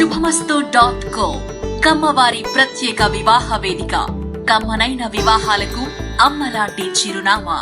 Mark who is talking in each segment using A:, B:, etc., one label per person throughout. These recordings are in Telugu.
A: శుభమస్తు డాట్ కో కమ్మవారి ప్రత్యేక వివాహ వేదిక. కమ్మనైన వివాహాలకు అమ్మలాంటి చిరునామా.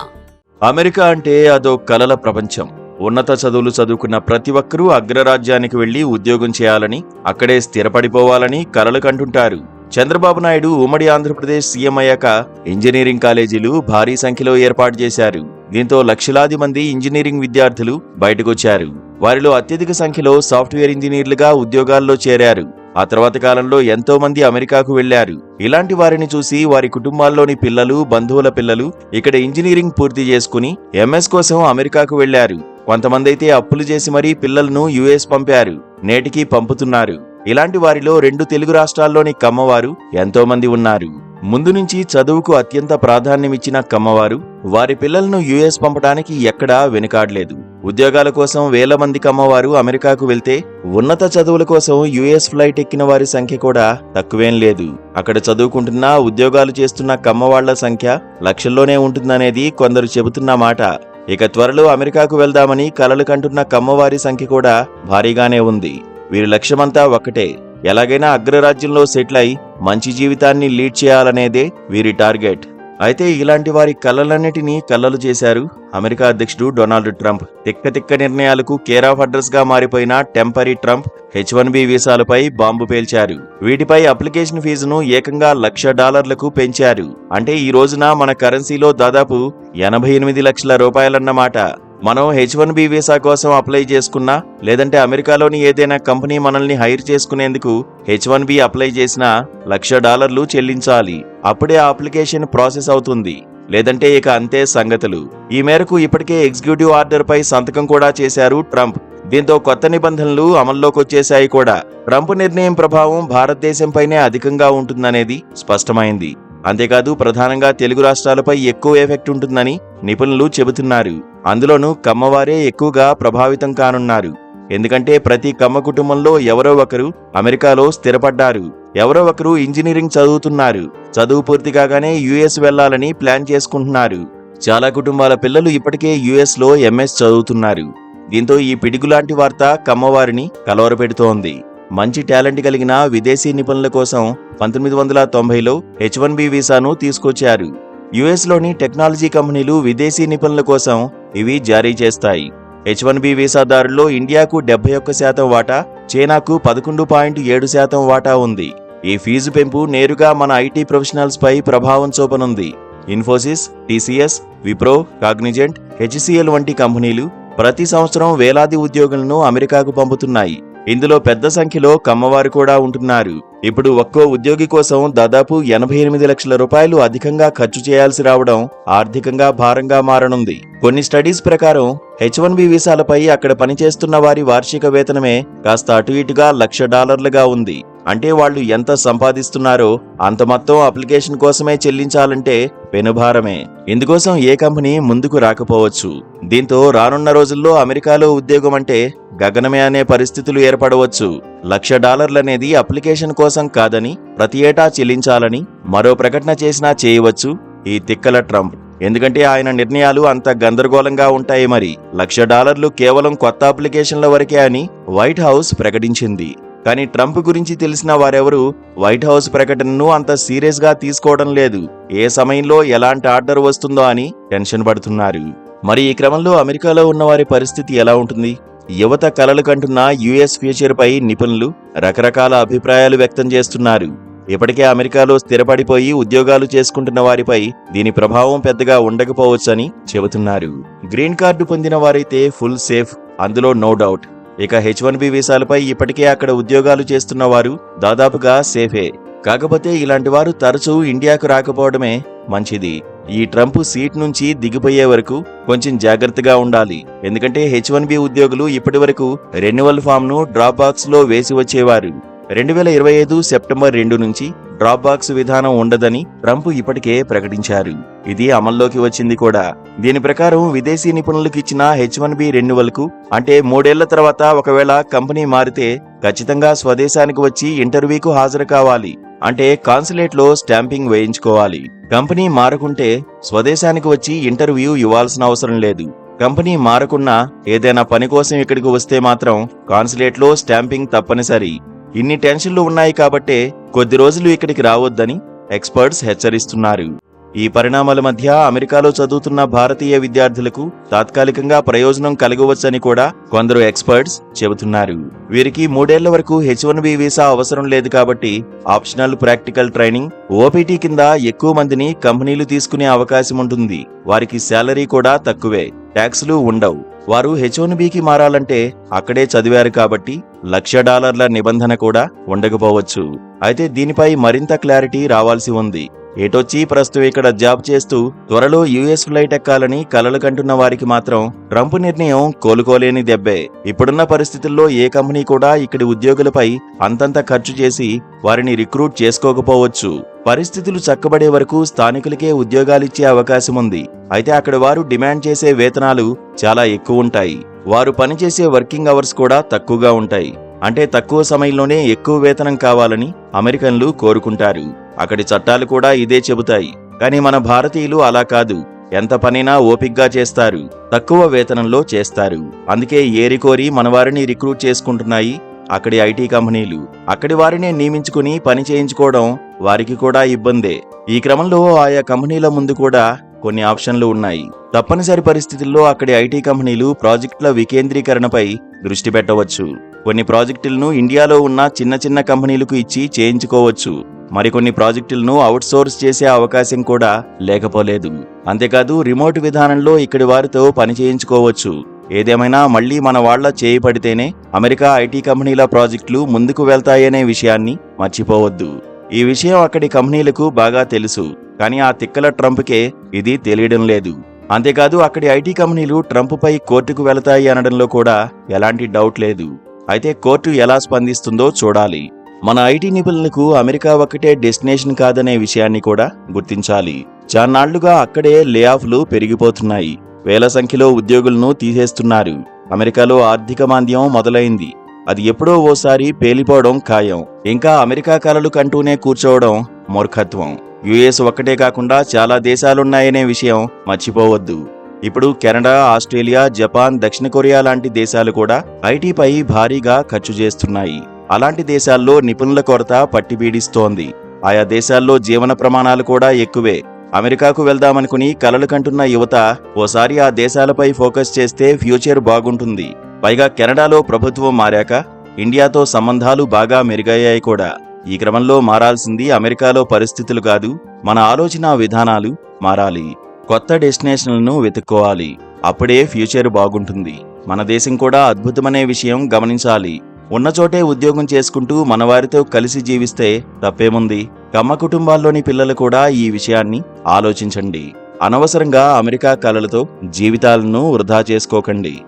B: అమెరికా అంటే అదో కలల ప్రపంచం. ఉన్నత చదువులు చదువుకున్న ప్రతి ఒక్కరూ అగ్రరాజ్యానికి వెళ్ళి ఉద్యోగం చేయాలని అక్కడే స్థిరపడిపోవాలని కలలు కంటుంటారు. చంద్రబాబు నాయుడు ఉమ్మడి ఆంధ్రప్రదేశ్ సీఎం అయ్యాక ఇంజనీరింగ్ కాలేజీలు భారీ సంఖ్యలో ఏర్పాటు చేశారు. దీంతో లక్షలాది మంది ఇంజనీరింగ్ విద్యార్థులు బయటకొచ్చారు. వారిలో అత్యధిక సంఖ్యలో సాఫ్ట్వేర్ ఇంజనీర్లుగా ఉద్యోగాల్లో చేరారు. ఆ తర్వాత కాలంలో ఎంతో మంది అమెరికాకు వెళ్ళారు ఇలాంటి వారిని చూసి వారి కుటుంబాల్లోని పిల్లలు బంధువుల పిల్లలు ఇక్కడ ఇంజనీరింగ్ పూర్తి చేసుకుని ఎంఎస్ కోసం అమెరికాకు వెళ్ళారు కొంతమంది అయితే అప్పులు చేసి మరీ పిల్లలను యుఎస్ పంపారు. నేటికి పంపుతున్నారు. ఇలాంటి వారిలో రెండు తెలుగు రాష్ట్రాల్లోని కమ్మవారు ఎంతో మంది ఉన్నారు. ముందు నుంచి చదువుకు అత్యంత ప్రాధాన్యమిచ్చిన కమ్మవారు వారి పిల్లలను యుఎస్ పంపడానికి ఎక్కడా వెనుకాడలేదు. ఉద్యోగాల కోసం వేల మంది కమ్మవారు అమెరికాకు వెళ్తే ఉన్నత చదువుల కోసం యుఎస్ ఫ్లైట్ ఎక్కిన వారి సంఖ్య కూడా తక్కువేం లేదు. అక్కడ చదువుకుంటున్న ఉద్యోగాలు చేస్తున్న కమ్మవాళ్ళ సంఖ్య లక్షల్లోనే ఉంటుందనేది కొందరు చెబుతున్న మాట. ఇక త్వరలో అమెరికాకు వెళ్దామని కలలు కంటున్న కమ్మవారి సంఖ్య కూడా భారీగానే ఉంది. వీరి లక్ష్యమంతా ఒక్కటే. ఎలాగైనా అగ్రరాజ్యంలో సెటిల్ అయి మంచి జీవితాన్ని లీడ్ చేయాలనేదే వీరి టార్గెట్. అయితే ఇలాంటి వారి కలలన్నిటినీ కళ్ళలు చేశారు అమెరికా అధ్యక్షుడు డొనాల్డ్ ట్రంప్. తిక్క తిక్క నిర్ణయాలకు కేర్ ఆఫ్ అడ్రస్గా మారిపోయిన temporary Trump H one B వీసాలపై bomb పేల్చారు. వీటిపై అప్లికేషన్ ఫీజును ఏకంగా లక్ష డాలర్లకు పెంచారు. అంటే ఈ రోజున మన కరెన్సీలో దాదాపు ఎనభై ఎనిమిది లక్షల రూపాయలన్నమాట. మనం హెచ్ వన్ బి వీసా కోసం అప్లై చేసుకున్నా లేదంటే అమెరికాలోని ఏదైనా కంపెనీ మనల్ని హైర్ చేసుకునేందుకు హెచ్ వన్ బి అప్లై చేసినా లక్ష డాలర్లు చెల్లించాలి. అప్పుడే ఆ అప్లికేషన్ ప్రాసెస్ అవుతుంది. లేదంటే ఇక అంతే సంగతులు. ఈ మేరకు ఇప్పటికే ఎగ్జిక్యూటివ్ ఆర్డర్ పై సంతకం కూడా చేశారు ట్రంప్. దీంతో కొత్త నిబంధనలు అమల్లోకి వచ్చేశాయి కూడా. ట్రంప్ నిర్ణయం ప్రభావం భారతదేశంపైనే అధికంగా ఉంటుందనేది స్పష్టమైంది. అంతేకాదు ప్రధానంగా తెలుగు రాష్ట్రాలపై ఎక్కువ ఎఫెక్ట్ ఉంటుందని నిపుణులు చెబుతున్నారు. అందులోనూ కమ్మవారే ఎక్కువగా ప్రభావితం కానున్నారు. ఎందుకంటే ప్రతి కమ్మ కుటుంబంలో ఎవరో ఒకరు అమెరికాలో స్థిరపడ్డారు. ఎవరో ఒకరు ఇంజనీరింగ్ చదువుతున్నారు. చదువు పూర్తి కాగానే యుఎస్ వెళ్ళాలని ప్లాన్ చేసుకుంటున్నారు. చాలా కుటుంబాల పిల్లలు ఇప్పటికే యుఎస్లో ఎంఎస్ చదువుతున్నారు. దీంతో ఈ పిడుగులాంటి వార్త కమ్మవారిని కలవరపెడుతోంది. మంచి టాలెంట్ కలిగిన విదేశీ నిపుణుల కోసం పంతొమ్మిది వందల తొంభైలో హెచ్ వన్ బి వీసాను తీసుకొచ్చారు. యుఎస్లోని టెక్నాలజీ కంపెనీలు విదేశీ నిపుణుల కోసం ఇవి జారీ చేస్తాయి. హెచ్ వన్ బి వీసాదారుల్లో ఇండియాకు డెబ్బై ఒక్క శాతం వాటా చైనాకు పదకొండు పాయింట్ ఏడు శాతం వాటా ఉంది. ఈ ఫీజు పెంపు నేరుగా మన ఐటీ ప్రొఫెషనల్స్ పై ప్రభావం చూపనుంది. ఇన్ఫోసిస్ టీసీఎస్ విప్రో కాగ్నిజెంట్ హెచ్సిఎల్ వంటి కంపెనీలు ప్రతి సంవత్సరం వేలాది ఉద్యోగులను అమెరికాకు పంపుతున్నాయి. ఇందులో పెద్ద సంఖ్యలో కమ్మవారు కూడా ఉంటున్నారు. ఇప్పుడు ఒక్కో ఉద్యోగి కోసం దాదాపు ఎనభై ఎనిమిది లక్షల రూపాయలు అధికంగా ఖర్చు చేయాల్సి రావడం ఆర్థికంగా భారంగా మారనుంది. కొన్ని స్టడీస్ ప్రకారం హెచ్ వన్ బి వీసాలపై అక్కడ పనిచేస్తున్న వారి వార్షిక వేతనమే కాస్త అటు ఇటుగా లక్ష డాలర్లుగా ఉంది. అంటే వాళ్ళు ఎంత సంపాదిస్తున్నారో అంత మొత్తం అప్లికేషన్ కోసమే చెల్లించాలంటే పెనుభారమే. ఇందుకోసం ఏ కంపెనీ ముందుకు రాకపోవచ్చు. దీంతో రానున్న రోజుల్లో అమెరికాలో ఉద్యోగం అంటే గగనమే అనే పరిస్థితులు ఏర్పడవచ్చు. లక్ష డాలర్లనేది అప్లికేషన్ కోసం కాదని ప్రతి ఏటా చెల్లించాలని మరో ప్రకటన చేసినా చేయవచ్చు ఈ తిక్కల ట్రంప్. ఎందుకంటే ఆయన నిర్ణయాలు అంత గందరగోళంగా ఉంటాయి మరి. లక్ష డాలర్లు కేవలం కొత్త అప్లికేషన్ల వరకే అని వైట్ హౌస్ ప్రకటించింది. కానీ ట్రంప్ గురించి తెలిసిన వారెవరూ వైట్ హౌస్ ప్రకటనను అంత సీరియస్గా తీసుకోవడం లేదు. ఏ సమయంలో ఎలాంటి ఆర్డర్ వస్తుందో అని టెన్షన్ పడుతున్నారు. మరి ఈ క్రమంలో అమెరికాలో ఉన్నవారి పరిస్థితి ఎలా ఉంటుంది? యువత కలలు కంటున్న యుఎస్ ఫ్యూచర్ పై నిపుణులు రకరకాల అభిప్రాయాలు వ్యక్తం చేస్తున్నారు. ఇప్పటికే అమెరికాలో స్థిరపడిపోయి ఉద్యోగాలు చేసుకుంటున్న వారిపై దీని ప్రభావం పెద్దగా ఉండకపోవచ్చని చెబుతున్నారు. గ్రీన్ కార్డు పొందిన వారైతే ఫుల్ సేఫ్ అందులో నో డౌట్. ఇక హెచ్ వన్ బి వీసాలపై ఇప్పటికే అక్కడ ఉద్యోగాలు చేస్తున్న వారు దాదాపుగా సేఫే. కాకపోతే ఇలాంటి వారు తరచూ ఇండియాకు రాకపోవడమే మంచిది. ఈ ట్రంప్ సీట్ నుంచి దిగిపోయే వరకు కొంచెం జాగ్రత్తగా ఉండాలి. ఎందుకంటే హెచ్ వన్ బి ఉద్యోగులు ఇప్పటి వరకు రెన్యువల్ ఫామ్ను డ్రాప్ బాక్స్లో వేసి వచ్చేవారు. రెండు వేల ఇరవై ఐదు సెప్టెంబర్ రెండు నుంచి డ్రాప్ బాక్స్ విధానం ఉండదని ట్రంప్ ఇప్పటికే ప్రకటించారు. ఇది అమల్లోకి వచ్చింది కూడా. దీని ప్రకారం విదేశీ నిపుణులకు ఇచ్చిన హెచ్ వన్ బి రెన్యువల్కు అంటే మూడేళ్ళ తర్వాత ఒకవేళ కంపెనీ మారితే ఖచ్చితంగా స్వదేశానికి వచ్చి ఇంటర్వ్యూకు హాజరు కావాలి. అంటే కాన్సులేట్లో స్టాంపింగ్ వేయించుకోవాలి. కంపెనీ మారకుంటే స్వదేశానికి వచ్చి ఇంటర్వ్యూ ఇవ్వాల్సిన అవసరం లేదు. కంపెనీ మారకున్నా ఏదైనా పని కోసం ఇక్కడికి వస్తే మాత్రం కాన్సులేట్లో స్టాంపింగ్ తప్పనిసరి. ఇన్ని టెన్షన్లు ఉన్నాయి కాబట్టే కొద్ది రోజులు ఇక్కడికి రావద్దని ఎక్స్పర్ట్స్ హెచ్చరిస్తున్నారు. ఈ పరిణామాల మధ్య అమెరికాలో చదువుతున్న భారతీయ విద్యార్థులకు తాత్కాలికంగా ప్రయోజనం కలగవచ్చని కూడా కొందరు ఎక్స్పర్ట్స్ చెబుతున్నారు. వీరికి మూడేళ్ళ వరకు హెచ్ వన్ బి వీసా అవసరం లేదు కాబట్టి ఆప్షనల్ ప్రాక్టికల్ ట్రైనింగ్ ఓపీటీ కింద ఎక్కువ మందిని కంపెనీలు తీసుకునే అవకాశం ఉంటుంది. వారికి శాలరీ కూడా తక్కువే. ట్యాక్స్లు ఉండవు. వారు హెచ్ బికి మారాలంటే అక్కడే చదివారు కాబట్టి లక్ష డాలర్ల నిబంధన కూడా ఉండకపోవచ్చు. అయితే దీనిపై మరింత క్లారిటీ రావాల్సి ఉంది. ఏటొచ్చి ప్రస్తుతం ఇక్కడ జాబ్ చేస్తూ త్వరలో యుఎస్ ఫ్లైట్ ఎక్కాలని కలలు కంటున్న వారికి మాత్రం ట్రంప్ నిర్ణయం కోలుకోలేని దెబ్బే. ఇప్పుడున్న పరిస్థితుల్లో ఏ కంపెనీ కూడా ఇక్కడి ఉద్యోగులపై అంతంత ఖర్చు చేసి వారిని రిక్రూట్ చేసుకోకపోవచ్చు. పరిస్థితులు చక్కబడే వరకు స్థానికులకే ఉద్యోగాలిచ్చే అవకాశం ఉంది అయితే అక్కడ వారు డిమాండ్ చేసే వేతనాలు చాలా ఎక్కువ ఉంటాయి వారు పనిచేసే వర్కింగ్ అవర్స్ కూడా తక్కువగా ఉంటాయి. అంటే తక్కువ సమయంలోనే ఎక్కువ వేతనం కావాలని అమెరికన్లు కోరుకుంటారు. అక్కడి చట్టాలు కూడా ఇదే చెబుతాయి. కానీ మన భారతీయులు అలా కాదు. ఎంత పనైనా ఓపిగ్గా చేస్తారు. తక్కువ వేతనంలో చేస్తారు. అందుకే ఏరికోరి మనవారిని రిక్రూట్ చేసుకుంటున్నాయి. అక్కడి ఐటీ కంపెనీలు. అక్కడి వారినే నియమించుకుని పని చేయించుకోవడం వారికి కూడా ఇబ్బందే. ఈ క్రమంలో ఆయా కంపెనీల ముందు కూడా కొన్ని ఆప్షన్లు ఉన్నాయి. తప్పనిసరి పరిస్థితుల్లో అక్కడి ఐటీ కంపెనీలు ప్రాజెక్టుల వికేంద్రీకరణపై దృష్టి పెట్టవచ్చు. కొన్ని ప్రాజెక్టులను ఇండియాలో ఉన్న చిన్న చిన్న కంపెనీలకు ఇచ్చి చేయించుకోవచ్చు. మరికొన్ని ప్రాజెక్టులను అవుట్సోర్స్ చేసే అవకాశం కూడా లేకపోలేదు. అంతేకాదు రిమోట్ విధానంలో ఇక్కడి వారితో పని చేయించుకోవచ్చు. ఏదేమైనా మళ్ళీ మన వాళ్ళ చేయి పడితేనే అమెరికా ఐటీ కంపెనీల ప్రాజెక్టులు ముందుకు వెళ్తాయనే విషయాన్ని మర్చిపోవద్దు. ఈ విషయం అక్కడి కంపెనీలకు బాగా తెలుసు కానీ ఆ తిక్కల ట్రంప్కే ఇది తెలియడం లేదు. అంతేకాదు అక్కడి ఐటీ కంపెనీలు ట్రంప్పై కోర్టుకు వెళతాయి అనడంలో కూడా ఎలాంటి డౌట్ లేదు. అయితే కోర్టు ఎలా స్పందిస్తుందో చూడాలి. మన ఐటీ నిపుణులకు అమెరికా ఒక్కటే డెస్టినేషన్ కాదనే విషయాన్ని కూడా గుర్తించాలి. చాన్నాళ్ళుగా అక్కడే లే ఆఫ్లు పెరిగిపోతున్నాయి. వేల సంఖ్యలో ఉద్యోగులను తీసేస్తున్నారు. అమెరికాలో ఆర్థిక మాంద్యం మొదలైంది. అది ఎప్పుడో ఓసారి పేలిపోవడం ఖాయం. ఇంకా అమెరికా కలలు కంటూనే కూర్చోవడం మూర్ఖత్వం. యుఎస్ ఒక్కటే కాకుండా చాలా దేశాలున్నాయనే విషయం మర్చిపోవద్దు. ఇప్పుడు కెనడా ఆస్ట్రేలియా జపాన్ దక్షిణ కొరియా లాంటి దేశాలు కూడా ఐటీపై భారీగా ఖర్చు చేస్తున్నాయి. అలాంటి దేశాల్లో నిపుణుల కొరత పట్టిపీడిస్తోంది. ఆయా దేశాల్లో జీవన ప్రమాణాలు కూడా ఎక్కువే. అమెరికాకు వెళ్దామనుకుని కలలు కంటున్న యువత ఓసారి ఆ దేశాలపై ఫోకస్ చేస్తే ఫ్యూచర్ బాగుంటుంది. పైగా కెనడాలో ప్రభుత్వం మారాక ఇండియాతో సంబంధాలు బాగా మెరుగయ్యాయి కూడా. ఈ క్రమంలో మారాల్సింది అమెరికాలో పరిస్థితులు కాదు మన ఆలోచన విధానాలు మారాలి. కొత్త డెస్టినేషన్లను వెతుక్కోవాలి. అప్పుడే ఫ్యూచర్ బాగుంటుంది. మన దేశం కూడా అద్భుతమనే విషయం గమనించాలి. ఉన్న చోటే ఉద్యోగం చేసుకుంటూ మనవారితో కలిసి జీవిస్తే తప్పేముంది? కమ్మ కుటుంబాల్లోని పిల్లలు కూడా ఈ విషయాన్ని ఆలోచించండి. అనవసరంగా అమెరికా కళలతో జీవితాలను వృధా చేసుకోకండి.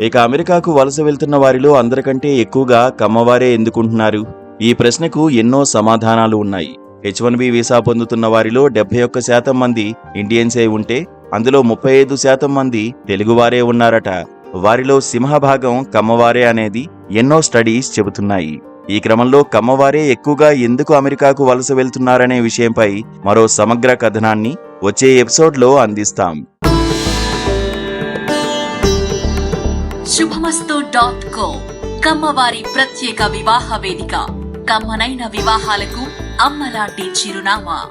B: ఇక అమెరికాకు వలస వెళ్తున్న వారిలో అందరికంటే ఎక్కువగా కమ్మవారే ఎందుకుంటున్నారు? ఈ ప్రశ్నకు ఎన్నో సమాధానాలు ఉన్నాయి. హెచ్ వన్ బి వీసా పొందుతున్న వారిలో డెబ్బై ఒక్క శాతం మంది ఇండియన్సే ఉంటే అందులో ముప్పై ఐదు శాతం మంది తెలుగువారే ఉన్నారట. వారిలో సింహభాగం కమ్మవారే అనేది ఎన్నో స్టడీస్ చెబుతున్నాయి. ఈ క్రమంలో కమ్మవారే ఎక్కువగా ఎందుకు అమెరికాకు వలస వెళ్తున్నారనే విషయంపై మరో సమగ్ర కథనాన్ని వచ్చే ఎపిసోడ్లో అందిస్తాం.
A: శుభమస్తు డాట్ కో కమ్మవారి ప్రత్యేక వివాహ వేదిక. కమ్మనైన వివాహాలకు అమ్మలాంటి చిరునామా.